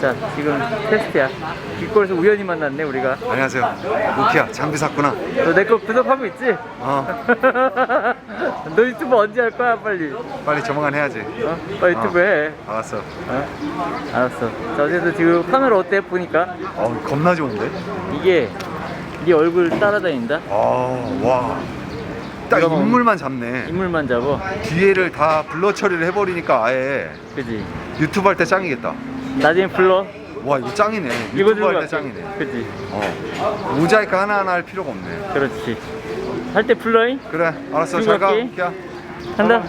자 지금 테스트야 길거리에서 우연히 만났네 우리가 안녕하세요. 노키아 장비 샀구나. 너 내거 구독하고 있지? 어, 너 유튜브 언제 할 거야 빨리 빨리 조만간 해야지. 어? 빨리 유튜브 어. 해 알았어. 어? 알았어 자 어쨌든 지금 카메라 어때 보니까 어, 겁나 좋은데? 이게 네 얼굴 따라다닌다 아, 와. 딱 이거 뭐- 인물만 잡네. 인물만 잡아 뒤에를 다 블러 처리를 해버리니까 아예 그지 유튜브 할 때 짱이겠다. 나중에 불러 와, 이거 짱이네. 이거 유튜브 들고 할때 갈게. 짱이네. 그지 어. 모자이크 하나하나 할 필요가 없네. 그렇지 할 때 불러잉 그래, 알았어. 들고 잘 가, 갈게. 노키아. 간다